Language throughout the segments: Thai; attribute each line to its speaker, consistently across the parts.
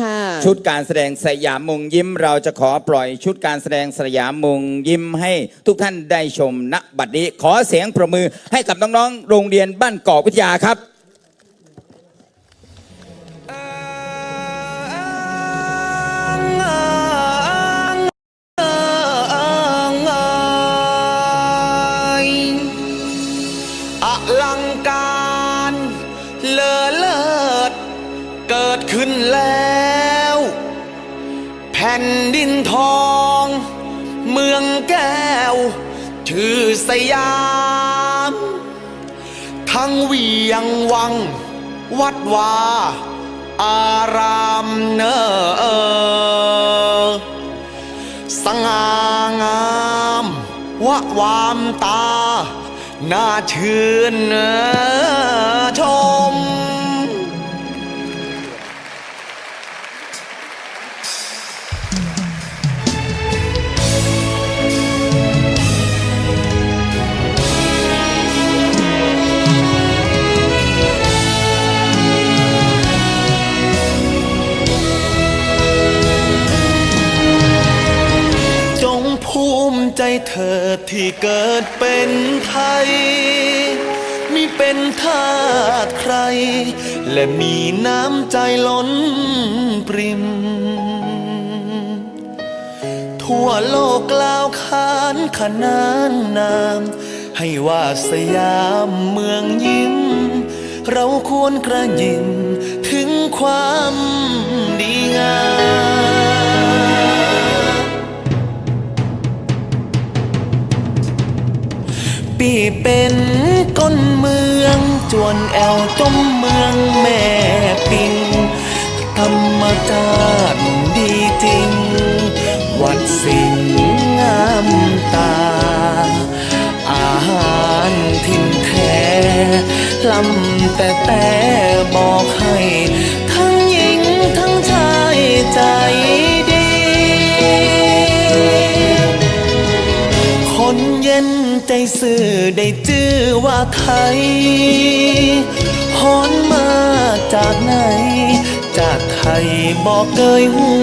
Speaker 1: ค่ะ
Speaker 2: ชุดการแสดงสยามมุงยิ้มเราจะขอปล่อยชุดการแสดงสยามมุงยิ้มให้ทุกท่านได้ชมณบัดนี้ ขอเสียงประมือให้กับน้องๆโรงเรียนบ้านกอกวิทยาครับ
Speaker 3: ผ่นดินทอง เมืองแก้ว ชื่อสยาม ทั้งเวียงวัง วัดวา อารามเนอสง่างามวะวามตา น่าชื่นชม ที่เกิดเป็นไทยมิเป็นทาสใคร และมีน้ำใจล้นปริม ทั่วโลกกล่าวขานขนานนาม ให้ว่าสยามเมืองยิ้ม เราควรกระยิมถึงความดีงาม ปีเป็นก้นเมือง จวนแอวจมเมืองแม่ปิง ธรรมชาติดีจริง วัดสิงงามตา อาหารทิ้นแท้ลำแต่แต่บอก ย็นใจซื่อได้จื้อว่าไทยฮอนมาจากไหน จากไทยบอกเกยห่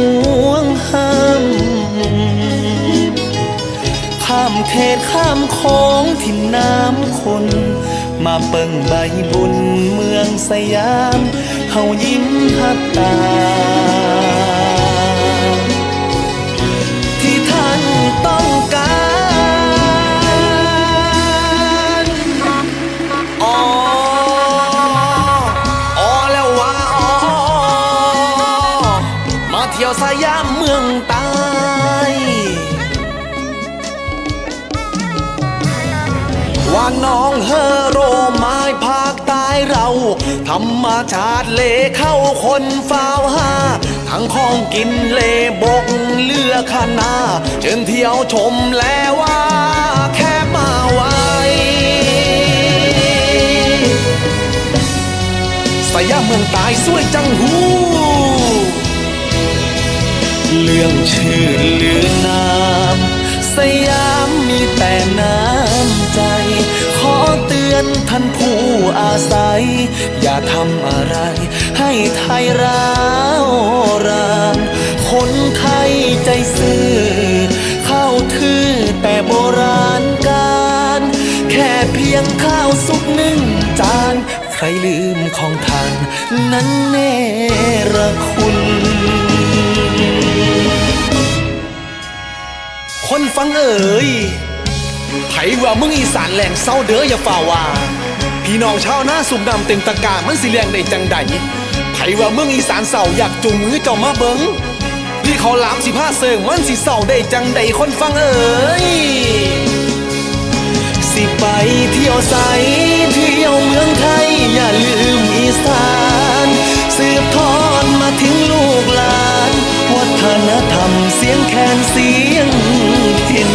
Speaker 3: วงห้ามข้ามเขตข้ามโค้งที่น้ำคน มาเปิ่งใบบุญเมืองสยามเฮายิ้มหักตา ยวสยามเมืองใต้ว่าน้องเฮอโรไม้ภาคใต้เราธรรมชาติเลเข้าคนฟ้าวหาทั้งของกินเลบกเลือขนาเชิญเที่ยวชมแล้วว่าแค่มาไวสยามเมืองตายสวยจังหู เรื่องชื่อเลือนนามสยามมีแต่น้ำใจ ขอเตือนท่านผู้อาศัย อย่าทำอะไร ให้ไทยร้าวรานคนไทยใจซื่อ เข้าถือแต่โบราณการ แค่เพียงข้าวสุกหนึ่งจาน ใครลืมของทานนั้นเน คนฟังเอ๋ยไผว่ามึงอีสานแหล่งเศร้าเด้ออย่าฝ่าว่า พี่น้องชาวนาสุกดำเต็มตะกร้ามันสิแรงได้จังใดไผว่ามึงอีสานเศร้าอยากจุงมือเจ้ามาเบิงพี่เขาหลามสิผ้าเสิงมันสิเศร้าได้จังใดคนฟังเอ๋ยสิไปเที่ยวใสเที่ยวเมืองไทยอย่าลืมอีสานสืบทอดมาถึงลูกหลาน ฒนธรรมเสียงแคนเสียงถิ่น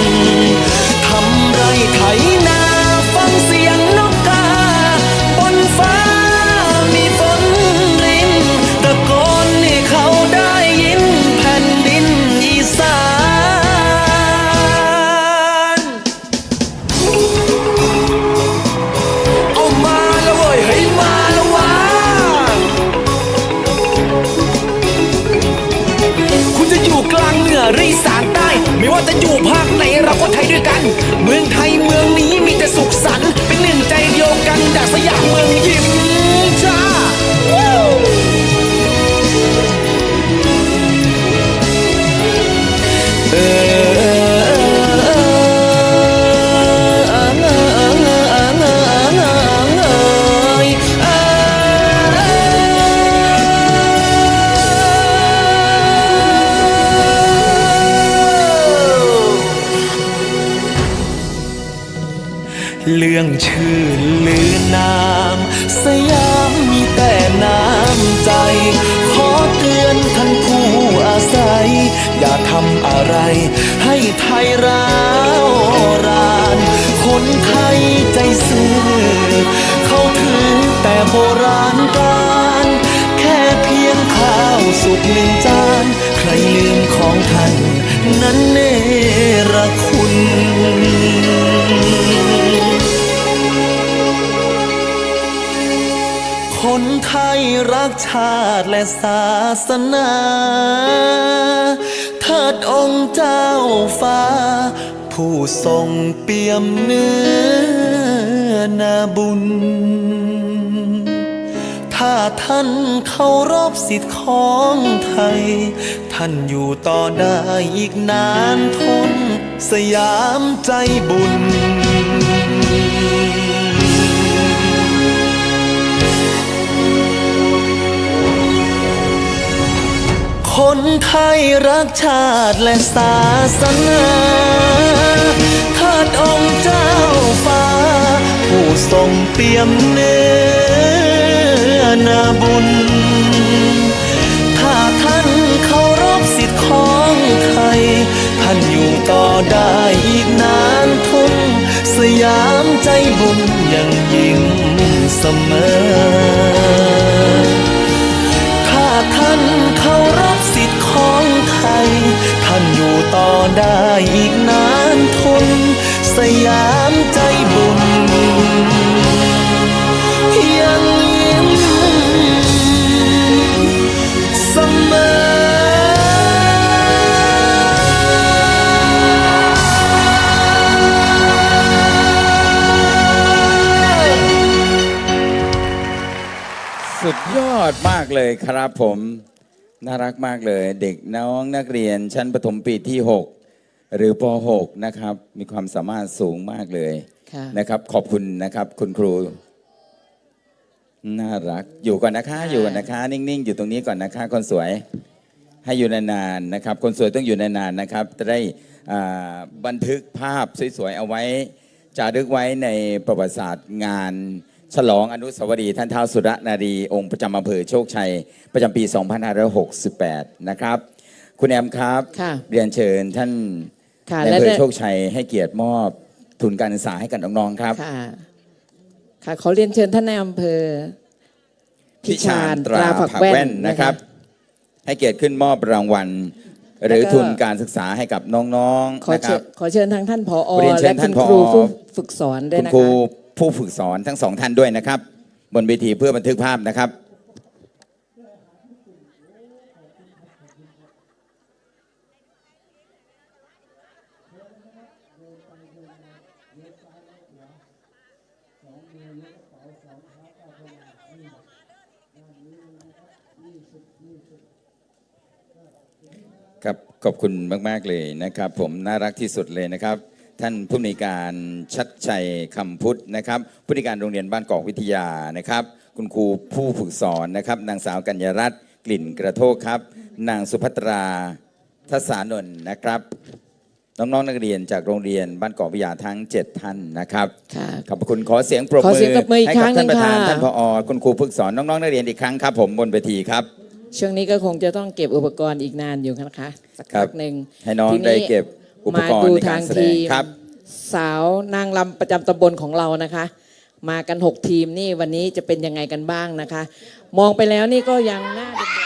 Speaker 3: ทำ รื่องชื่อลือนามสยามมีแต่น้ำใจ ขอเตือนท่านผู้อาศัย อย่าทำอะไรให้ไทยร้าวราน คนไทยใจซื่อเขาถือแต่โบราณการแค่เพียงข้าวสุกหนึ่งจาน ใครลืมของท่านนั้นเนรคุณ คนไทยรักชาติและศาสนาเทิดองค์เจ้าฟ้า ผู้ทรงเปี่ยมเนื้อนาบุญ ถ้าท่านเคารพสิทธิของไทย ท่านอยู่ต่อได้อีกนานทน สยามใจบุญ คนไทยรักชาติและศาสนาทิดองค์เจ้าฟ้า ผู้ทรงเปี่ยมเนื้อนาบุญ ถ้าท่านเคารพสิทธิ์ของไทย ท่านอยู่ต่อได้อีกนานทุนสยามใจบุญยังยิ่งเสมอานอยู่ต่อได้อีกนานทน สยามใจบุญ ยังยิ้มเสมอ
Speaker 2: สุดยอดมากเลยครับผม น่ารักมากเลยเด็กน้องนักเรียนชั้นประถมปีที่ 6 หรือป .6 นะครับ มีความสามารถสูงมากเลย
Speaker 1: ค่ะ
Speaker 2: นะครับ ขอบคุณนะครับคุณครู น่ารักอยู่ก่อนนะคะ อยู่ก่อนนะคะ นิ่งๆ อยู่ตรงนี้ก่อนนะคะ คนสวยให้อยู่นานๆนะครับ คนสวยต้องอยู่นานๆนะครับ จะได้อ่าบันทึกภาพสวยๆเอาไว้จารึกไว้ในประวัติศาสตร์งาน ฉลองอนุสาวรีย์ท่านเท้าวสุรนารีองค์ประจำอำเภอโชคชัย ประจำปี 2568 นะครับ คุณแอมครับ
Speaker 1: ค่ะ
Speaker 2: เรียนเชิญท่าน
Speaker 1: ค่ะ
Speaker 2: ใน
Speaker 1: และ
Speaker 2: อำเภอ
Speaker 1: ได้
Speaker 2: โชคชัยให้เกียรติมอบทุนการศึกษาให้กับน้องๆครับ
Speaker 1: ค่ะค่ะขอเรียนเชิญท่านในายอำเภอพิชานตราผักแว่น
Speaker 2: นะครับ ให้เกียรติขึ้นมอบรางวัล หรือทุนการศึกษาให้กับน้อง
Speaker 1: ขอ
Speaker 2: ๆนะค
Speaker 1: เชิ
Speaker 2: รั
Speaker 1: ญ
Speaker 2: บ
Speaker 1: ขอเชิญทางท่านผอ
Speaker 2: เรียนเชิ
Speaker 1: และ
Speaker 2: ญ
Speaker 1: คุ
Speaker 2: ท่าน
Speaker 1: ณ
Speaker 2: ผอ
Speaker 1: ครูผู้ฝึกสอนด้วย
Speaker 2: คุณ
Speaker 1: นะ
Speaker 2: ครู
Speaker 1: คะ
Speaker 2: ผู้ฝึกสอนทั้งสองท่านด้วยนะครับ บนเวทีเพื่อบันทึกภาพนะครับครับขอบคุณมาก ๆ เลยนะครับ ผมน่ารักที่สุดเลยนะครับ ท่านผู้ในวยการชัดชัยคำพุทธนะครับ ผู้ในวยการโรงเรียนบ้านกอกวิทยานะครับ คุณครูผู้ฝึกสอนนะครับ นางสาวกัญญารัตน์กลิ่นกระโทกครับ นางสุภัตราทัศานนท์นะครับ น้องๆนักเรียนจากโรงเรียนบ้านกอกวิทยาทั้ง 7 ท่านนะครับ
Speaker 1: ค่ะ
Speaker 2: ขอบพระคุณขอเสียงปรบ
Speaker 1: ขอ
Speaker 2: มื
Speaker 1: เสียงปรบมืออีก
Speaker 2: ให้
Speaker 1: ครั้
Speaker 2: กับ
Speaker 1: งหนึ่
Speaker 2: ท่านประธาน
Speaker 1: งค่ะ
Speaker 2: ท่านผอคุณครูฝึกสอนน้องๆนักเรียนอีกครั้งครับ ผมบนเวทีครับ
Speaker 1: ช่วงนี้ก็คงจะต้องเก็บอุปกรณ์อีกนานอยู่นะคะสัก
Speaker 2: ครั
Speaker 1: พั
Speaker 2: บ
Speaker 1: กหนึ่ง
Speaker 2: ให้น้อง
Speaker 1: ที
Speaker 2: ได้เก็บ อุปกรณ์
Speaker 1: มาดู
Speaker 2: ในกา
Speaker 1: ทารง
Speaker 2: แสด
Speaker 1: ที
Speaker 2: ง
Speaker 1: ม
Speaker 2: ครับ
Speaker 1: สาวนางรำประจำตำบลของเรานะคะ มากัน 6 ทีมนี่วันนี้จะเป็นยังไงกันบ้างนะคะ มองไปแล้วนี่ก็ยังน่าเด็ก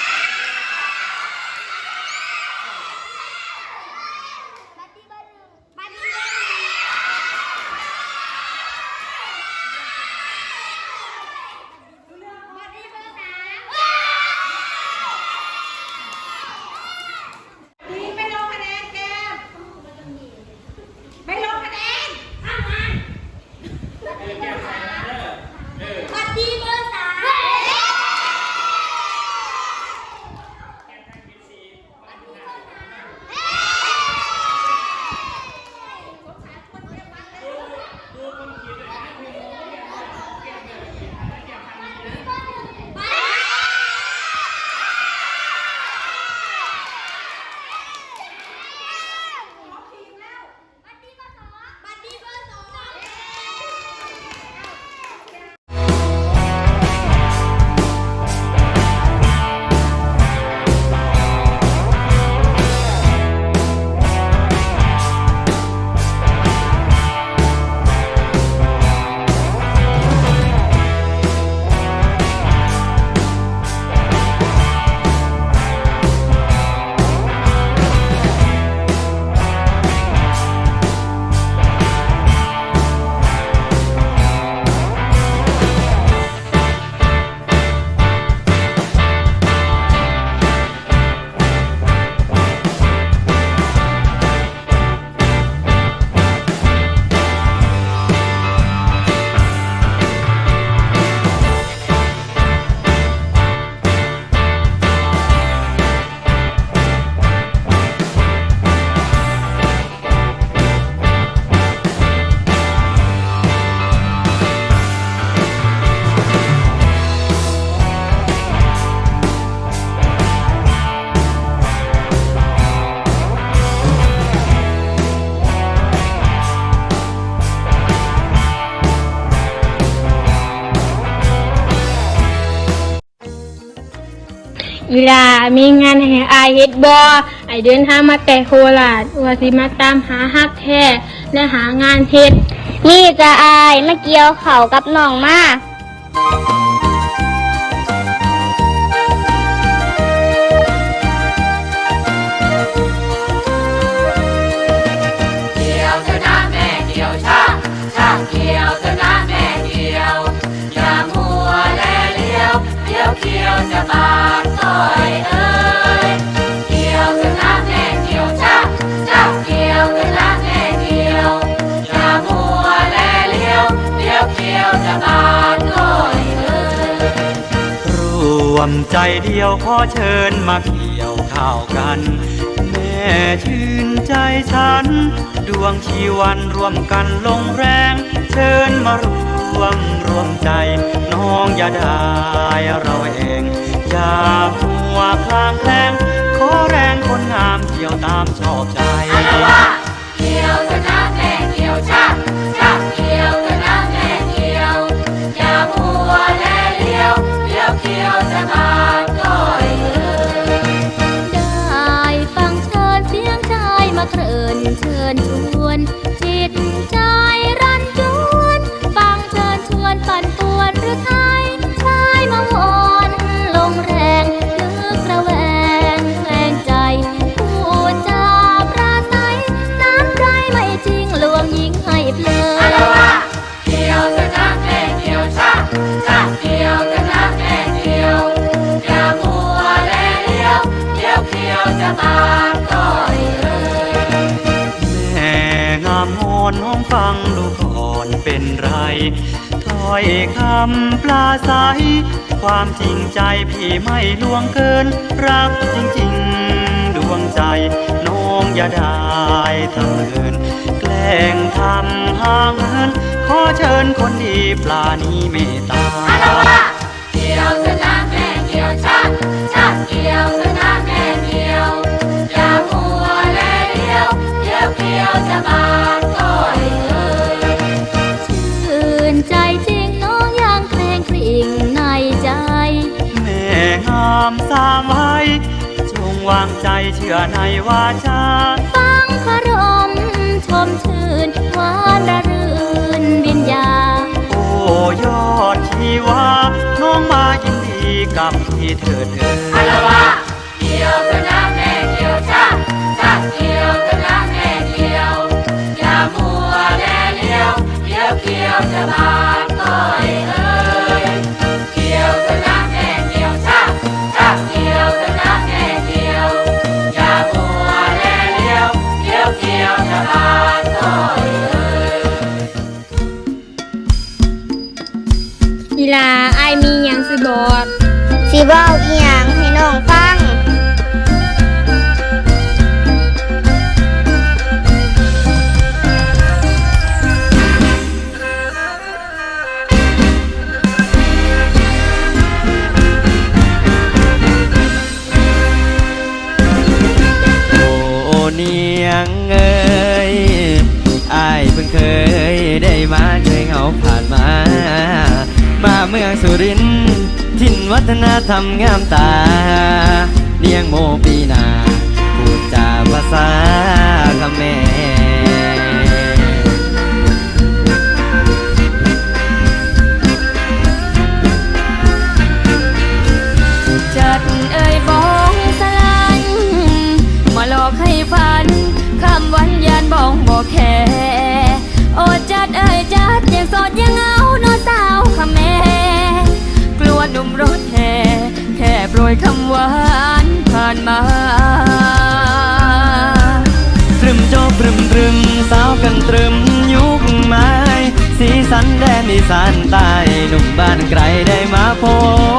Speaker 4: เวลามีงานให้อายเฮ็ดบอไอเดินทางมาแต่โคราชว่าสิมาตามหาฮักแท้และหางานเฮ็ด
Speaker 5: นี่จะอายมาเกี่ยวเข่ากับน้องมา
Speaker 6: เกี่ยวเถอะนะแม่เกี่ยวชาชาเกี่ยวเถอะนะแม่เกียวอย่ามัวเลยเกียวจะบาดต้อยเกี่ยวเถอะนะแม่เกี่ยวชายวเถอะนะแม่เกี่ยวอย่ามัวแลเลี้ยวเดี๋ยวเกี่ยวจะบาย
Speaker 7: วมใจเดียวขอเชิญมาเกี่ยวข้าวกัน แม่ชื่นใจฉัน ดวงชีวันรวมกันลงแรง เชิญมารวมรวมใจ น้องอย่าได้เราเอง อย่าหัวพลางแคลงขอแรงคนงามเกี่ยวตามชอบใจ
Speaker 6: เกี่ยวเถอะนะแม่เกี่ยวชาชาเกี่ยวเถอะนะแม่เกี่ยวอย่ามัวแลเลี้ยวเดี๋ยวเกี่ยวจะบาดต้อยเอ้ย
Speaker 5: ได้ฟังเชิญเสียงใจมาเคลื่อนเชิญชวน เกี่ยว
Speaker 6: จะบาดต้อยเอ้ย
Speaker 7: แม่งามงอนห้องฟังดูก่อนเป็นไรถ้อยคำปลาใสความจริงใจพี่ไม่ลวงเกิน รักจริงๆ ดวงใจน้องอย่าได้ทำเกินแกล้งทำห่างเหินขอเชิญคนดีปลานี้เมตตา
Speaker 6: เกี่ยวเถอะนะแม่เกี่ยวชาชาเกี่ยวเถอะนะแม่ เดี๋ยวเกี่ยวจะบาดต้อยเอ้ย
Speaker 5: ชื่นใจจริงน้องยังเพลงกริ่งในใจ
Speaker 7: แม่งามสามไว้จงวางใจเชื่อในวาจา
Speaker 5: ฟังคารมชมชื่นหวานระรื่นวิญญา
Speaker 7: โอ้ยอดชีวาน้องมายินดีกับพี่เถิดเอ่ย
Speaker 6: อะละวะเกี่ยวเถอะนะแม่เกี่ยวชาชาเกี่ยวเถอะน เดี๋ยวเกี่ยวจะบาดต้อยเอ้ยเกี่ยวเถอะนะแม่เกี่ยวชาชาเกี่ยวเถอะนะแม่เกี่ยวอย่ามัวแลเลี้ยวเดี๋ยวเกี่ยวจะบาดต้อยเอ้ย
Speaker 4: เวลาอายมีหยังสิบอก
Speaker 5: สิเว้าอีหย
Speaker 7: ฒนธรรมงามตาเนียงโมปีนาพูดจาภาษาคำแม่
Speaker 5: จัดเอ่ยบองสลันมาหลอกให้ฝันคำวันยานบองบอกแค่โอจัดเอ่ยจัดยังสดยังเหง หนุ่มรถแห่แค่โปรยคำหวานผ่านมา
Speaker 7: ตรึมโจบตรึมตรึมสาวกันตรึมยุคไม้สีสันแดนอีสานใต้หนุ่มบ้านไกลได้มาพ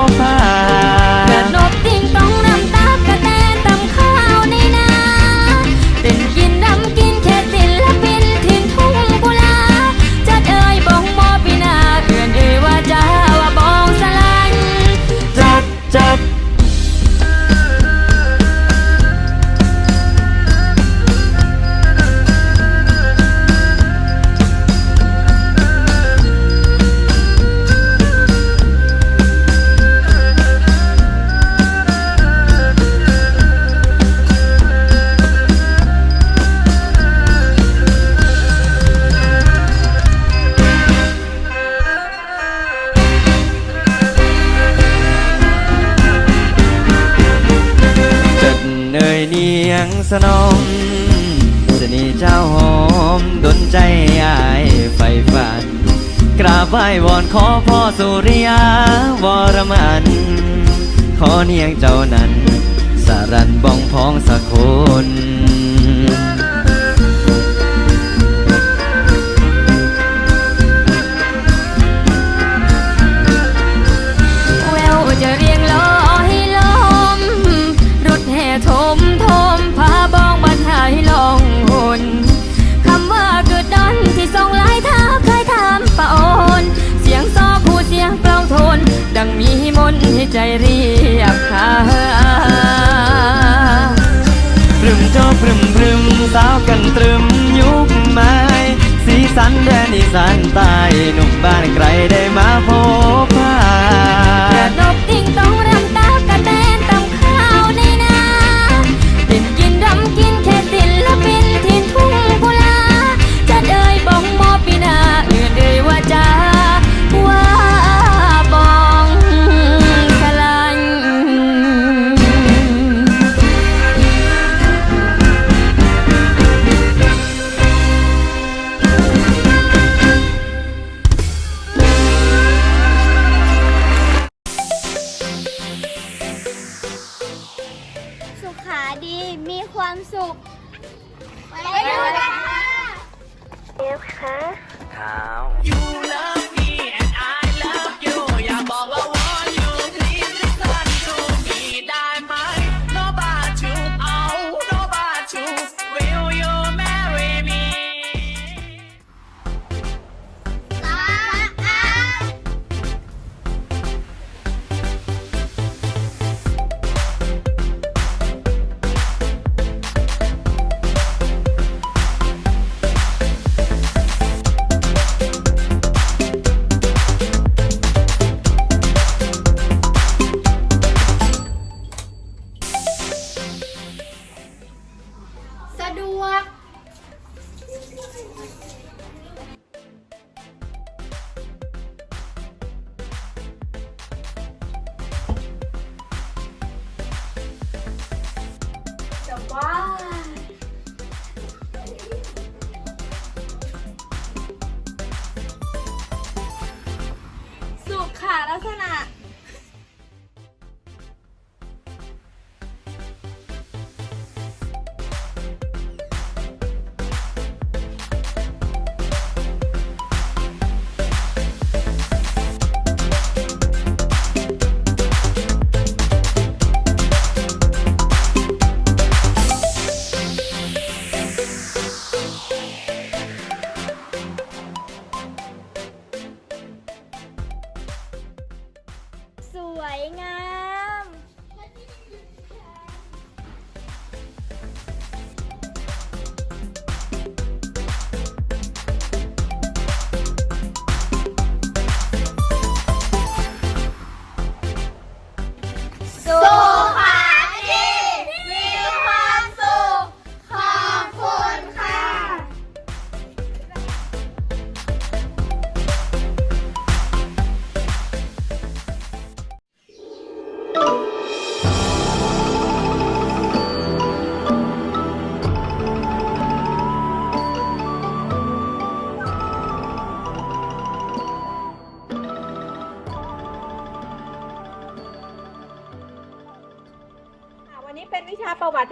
Speaker 7: บพา
Speaker 5: เอ่ยเนียงสน
Speaker 8: มเสนีเจ้าหอมดนใจอายไฟฝัน กราบไหว้วอนขอพ่อสุริยาวรมัน ขอเนียงเจ้านั้น สารันบ้องพ้องสักคน
Speaker 5: ดังมีมนให้ใจเรียบคา
Speaker 8: ปรึมโจปรึมปรึมสาวกันตรึมยุคไม้สีสันแดนอีสานใต้หนุ่มบ้านไกลได้
Speaker 9: ไหม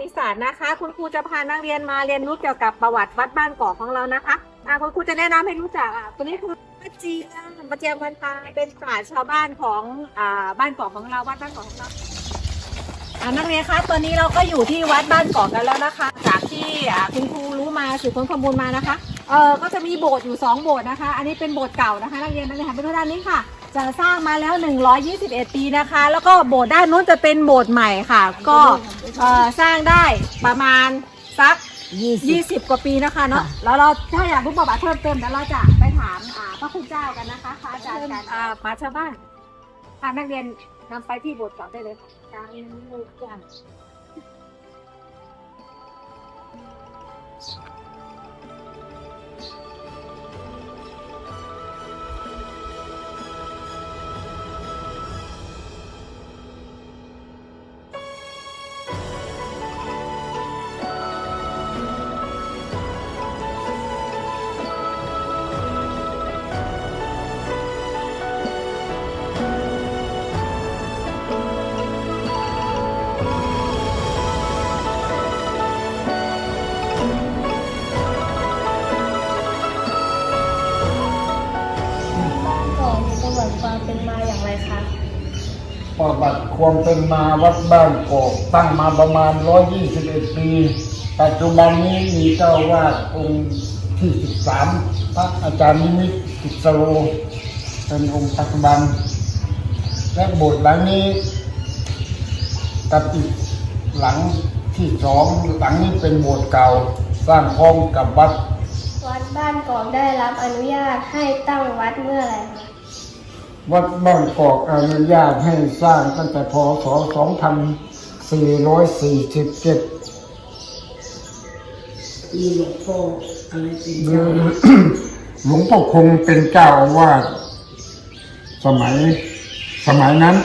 Speaker 10: ติศาสตร์นะคะ คุณครูจะพานักเรียนมาเรียนรู้เกี่ยวกับประวัติวัดบ้านเกาะของเรานะคะอ่าคุณครูจะแนะนำให้รู้จักอะตัวนี้คือป้าเจียมป้าเจียมพันธาเป็นปราชาวบ้านของอ่าบ้านเกาะของเราวัดบ้านเกาะของเราอ่านักเรียนคะตอนนี้เราก็อยู่ที่วัดบ้านเกาะกันแล้วนะคะ จากที่อ่าคุณครูรู้มาสืบค้นข้อมูลมานะคะเออก็จะมีโบสถ์อยู่สองโบสถ์นะคะ อันนี้เป็นโบสถ์เก่านะคะ นักเรียนนักเรียนหันไปดูด้านนี้ค่ะ จะสร้างมาแล้ว 121 ปีนะคะ แล้วก็โบสถ์ด้านนู้นจะเป็นโบสถ์ใหม่ค่ะ ก็เอ่อสร้างได้ประมาณสัก20 กว่าปีนะคะเนาะ แล้วเราถ้าอยากรู้ประวัติเพิ่มเติมเดี๋ยวเราจะไปถามอ่าพระคุณเจ้ากันนะคะพระอาจารย์กันอ่ามาชาวบ้านพานักเรียนนำไปที่โบสถ์ก่อนได้เลยค่ะการลูกจ้าง
Speaker 11: ประวัติความเป็นมาวัดบ้านกอกตั้งมาประมาณ 121 ปี ปัจจุบันนี้มีเจ้าวาดองค์ที่ 13 พระอาจารย์นิมิตกิสโรเป็นองค์ปัจจุบัน และโบสถ์หลังนี้กับอีกหลังที่สองหลังนี้เป็นโบสถ์เก่าสร้างพร้อมกับวัด
Speaker 9: วัดบ้านกอกได้รับอนุญาตให้ตั้งวัดเมื่อไหร่คะ
Speaker 11: วัดบ้านกอกอนุญาตให้สร้างตั้งแต่พศ 2447
Speaker 12: มีหลวงพ่ออะไรเป็น
Speaker 11: หรื
Speaker 12: เจ้า
Speaker 11: อหลวงพ่อคงเป็นเจ้าอาวาสสมัยสมัยนั้น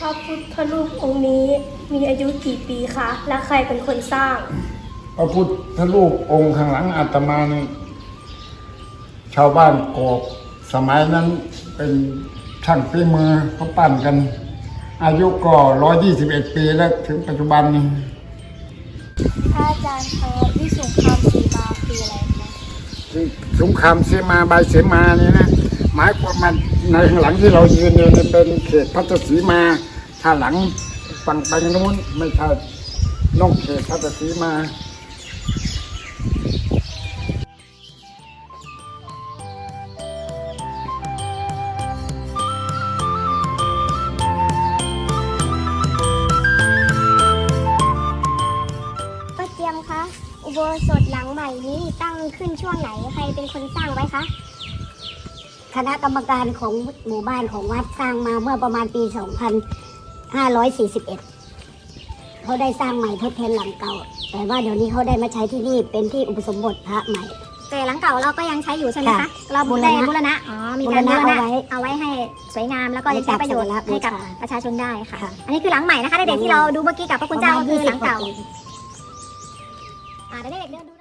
Speaker 9: พระพุทธรูปองค์นี้มีอายุกี่ปีคะ และใครเป็นคนสร้าง
Speaker 11: พระพุทธรูปองค์ข้างหลังอาตมานี่ชาวบ้านกอก สมัยนั้นเป็นช่างฝีมือเขาปั้นกัน อายุก็ร้อยยี่สิบเอ็ดปีแล้วถึงปัจจุบันนี้
Speaker 9: พระอาจารย์คะวิสุงคามสีมาคืออะไรคะ
Speaker 11: สงครามเสมาใบายเสมานี่นะหมายความมันในข้างหลังที่เรายืนเนี่ยเป็นเขตพัทสีมาถ้าหลังฝั่งไปทางนู้นไม่ใช่นอกเขตพัทสีมา
Speaker 9: ป้า ขึ้นช่วงไหนใครเป็นคนสร้างไว้คะ
Speaker 13: คณะกรรมการของหมู่บ้านของวัดสร้างมาเมื่อประมาณปี 2541 เขาได้สร้างใหม่ทดแทนหลังเก่า แต่ว่าเดี๋ยวนี้เขาได้มาใช้ที่นี่เป็นที่อุปสมบทพระใหม่
Speaker 9: แต่หลังเก่าเราก็ยังใช้อยู่ใช่ไหม
Speaker 13: ค่ะ
Speaker 9: คะเรา
Speaker 13: บูรณะ
Speaker 9: ได้บูรณะ อ๋อ มีการ
Speaker 13: บู
Speaker 9: บู
Speaker 13: ร
Speaker 9: ร
Speaker 13: ณะ
Speaker 9: ณะ
Speaker 13: เอาไว้
Speaker 9: เอาไว้ให้สวยงามแล้วก็
Speaker 13: ไว้
Speaker 9: ยังใช้ประโยชน์
Speaker 13: จัด
Speaker 9: ให้กับ
Speaker 13: บูชา
Speaker 9: ประชาชนได้ค่ะ
Speaker 13: ค่ะ
Speaker 9: อันนี้คือหลังใหม่นะคะเด็กๆที่เราดูเมื่อกี้กับพระคุณเจ้าก็คือหลังเก่าอ่าเด็กๆเดินดู